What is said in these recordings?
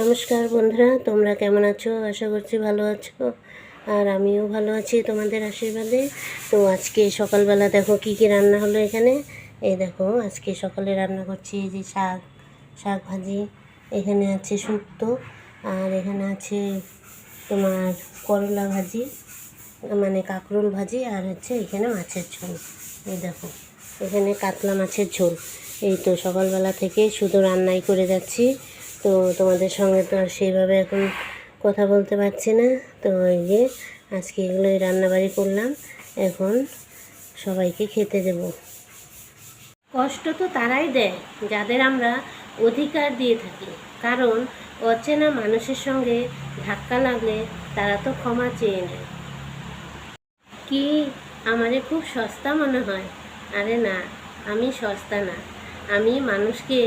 নমস্কার বন্ধুরা, তোমরা কেমন আছো? আশা করছি ভালো আছো। আর আমিও ভালো আছি তোমাদের আশীর্বাদে। তো আজকে সকালবেলা দেখো কি কি রান্না হলো এখানে। এই দেখো, আজকে সকালে রান্না করছি এই যে শাক শাক ভাজি। এখানে আছে শুক্তো, আর এখানে আছে তোমার করলা ভাজি মানে কাঁকরোল ভাজি, আর হচ্ছে এখানে মাছের ঝোল। এই দেখো, এখানে কাতলা মাছের ঝোল। এই তো সকালবেলা থেকে শুধু রান্নাই করে যাচ্ছি। তো তোমাদের সঙ্গে তো আর সেইভাবে এখন কথা বলতে পারছি না। তো এই যে আজকে এগুলোই রান্নাবাড়ি করলাম। এখন সবাইকে খেতে দেব। কষ্ট তো তারাই দেয়, যাদের আমরা অধিকার দিয়ে থাকি। কারণ অচেনা মানুষের সঙ্গে ধাক্কা লাগলে তারা তো ক্ষমা চেয়ে নেয়। কি আমারে খুব সস্তা মনে হয়? আরে না, আমি সস্তা না। আমি মানুষকে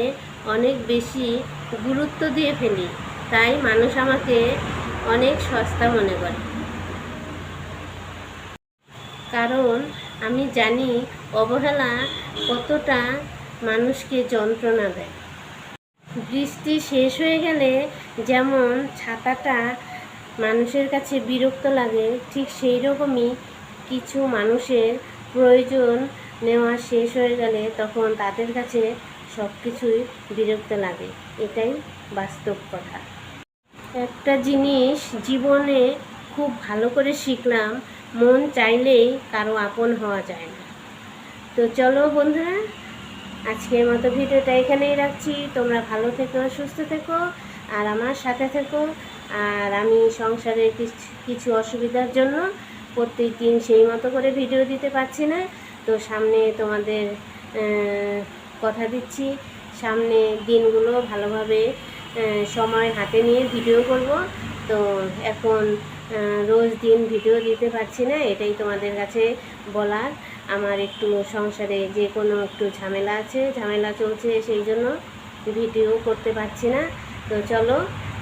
অনেক বেশি গুরুত্ব দিয়ে ফেলি, তাই মানুষ আমাকে অনেক সস্তা মনে করে। কারণ আমি জানি অবহেলা কতটা মানুষকে যন্ত্রণা দেয়। বৃষ্টি শেষ হয়ে গেলে যেমন ছাতাটা মানুষের কাছে বিরক্ত লাগে, ঠিক সেই রকমই কিছু মানুষের প্রয়োজন নেওয়া শেষ হয়ে গেলে তখন তাদের কাছে সব কিছুই বিরক্ত লাগে। এটাই বাস্তব কথা। একটা জিনিস জীবনে খুব ভালো করে শিখলাম, মন চাইলেই কারও আপন হওয়া যায় না। তো চলো বন্ধুরা, আজকের মতো ভিডিওটা এখানেই রাখছি। তোমরা ভালো থেকো, সুস্থ থেকো, আর আমার সাথে থেকো। আর আমি সংসারের কিছু- অসুবিধার জন্য প্রত্যেক দিন সেই মতো করে ভিডিও দিতে পারছি না। তো সামনে তোমাদের কথা দিচ্ছি। সামনে দিনগুলো ভালোভাবে সময় হাতে নিয়ে ভিডিও করব। তো এখন রোজ দিন ভিডিও দিতে পারছি না, এটাই তোমাদের কাছে বলার। আমার একটু সংসারে যে কোনো একটু ঝামেলা আছে, ঝামেলা চলছে সেই জন্য ভিডিও করতে পারছি না। তো চলো,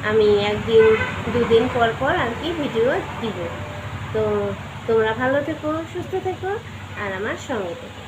আমি একদিন, দুদিন পর পর আর কি ভিডিও দিব। তো তোমরা ভালো থেকো, সুস্থ থেকো, আর আমার সঙ্গে থেকো।